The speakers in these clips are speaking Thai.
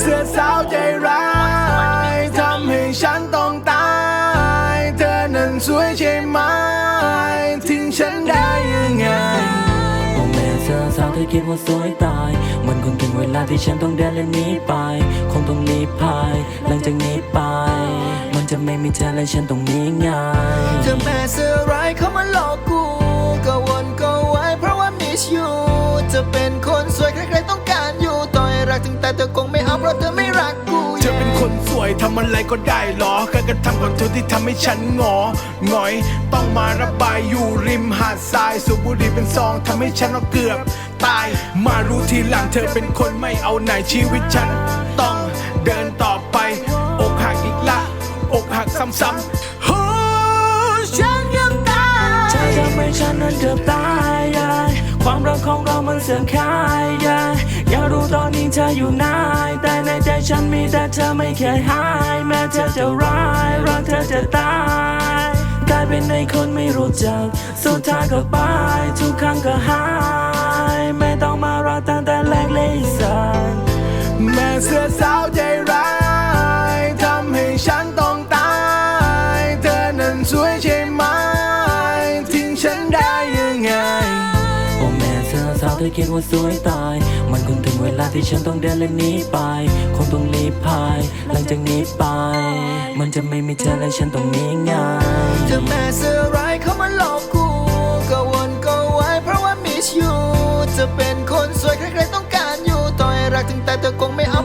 เสือสาวใจร้ายทำให้ฉันต้องตาย เธอนั้นสวยใช่ไหมทิ้งฉันได้ยังไงโอ้แม่เธอสาวเธอคิดว่าสวยตาย มันคงถึงเวลาที่ฉันต้องเดินและหนีไป คงต้องรีบพายหลังจากนี้ไป มันจะไม่มีเธอและฉันตรงนี้ไงเธอแม่เสือร้ายเข้ามาหลอกกูก็วนก็ไว้เพราะว่า miss you จะเป็นคนสวยใครๆต้องการอยู่ต่อให้รักถึงแต่เธอคงไม่ เอาเพราะเธอไม่รักกูเธอเป็นคนสวยทำอะไรก็ได้หรอการกระทำของเธอที่ทำให้ฉันหงอหงอย ต้องมาระบายอยู่ริมหาดทรายสูบบุหรี่เป็นซองทำให้ฉันเอาเกือบตาย มารู้ทีหลังเธอเป็นคนไม่เอาไหนชีวิตฉัน ต้องเดินต่อไป อกหักอีกละ อกหักซ้ำๆโอ้ฉันยังตายเธอทำให้ฉันนั้นเกือบตายย มันเสื่อมคลายยาอยากรู้ตอนนี้เธออยู่ไหนแต่ในใจฉันมีแต่เธอไม่เคยหาย แม้เธอจะร้ายรักเธอจะตายกลายเป็นในคนไม่รู้จัก สุดท้ายก็ไปทุกครั้งก็หาย ไม่ต้องมารักตั้งแต่แรกเลยสันแม่เสื้อสาวใจร้ายทำให้ฉันต้องตาย เธอนั้นสวยใช่ไหม ธอเธอคิดว่าสวยตาย มันคงถึงเวลาที่ฉันต้องเดินและหนีไป คงต้องรีบพาย หลังจากนี้ไป มันจะไม่มีเธอและฉันต้องนี้ไงเธอแม่เสื้อร้ายเข้ามาหลอกกูก็วนก็ไว้เพราะว่ามีชิวจะเป็นคนสวยใครๆต้องการอยู่ต่อให้รักถึงแต่เธอคงไม่เอา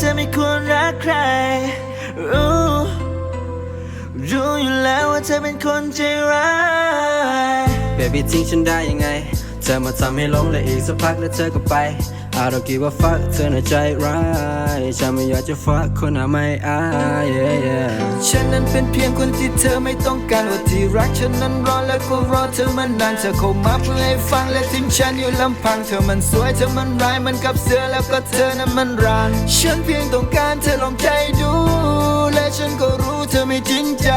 เธอไม่ควรรักใคร รู้รู้อยู่แล้วว่าเธอเป็นคนใจร้าย Baby ทิ้งฉันได้ยังไง เธอมาทำให้หลงและอีกสักพักแล้วเธอก็ไป I don't give a fuck เธอน่ะใจร้ายฉันไม่อยากจะฟักคนหาไม่อาย yeah, yeah. ฉันนั้นเป็นเพียงคนที่เธอไม่ต้องการว่าที่รักฉันนั้นรอและก็รอเธอมานานเธอเข้ามาเพื่อให้ฟังและทิ้งฉันอยู่ลำพังเธอมันสวยเธอมันร้ายมันกับเสือแล้วก็เธอนั้นมันรานฉันเพียงต้องการเธอลองใจดู และฉันก็รู้เธอไม่จริงใจ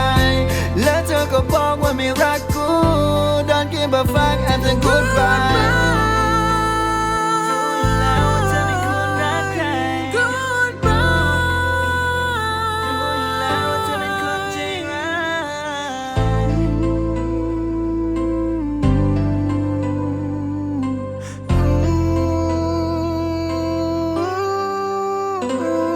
Música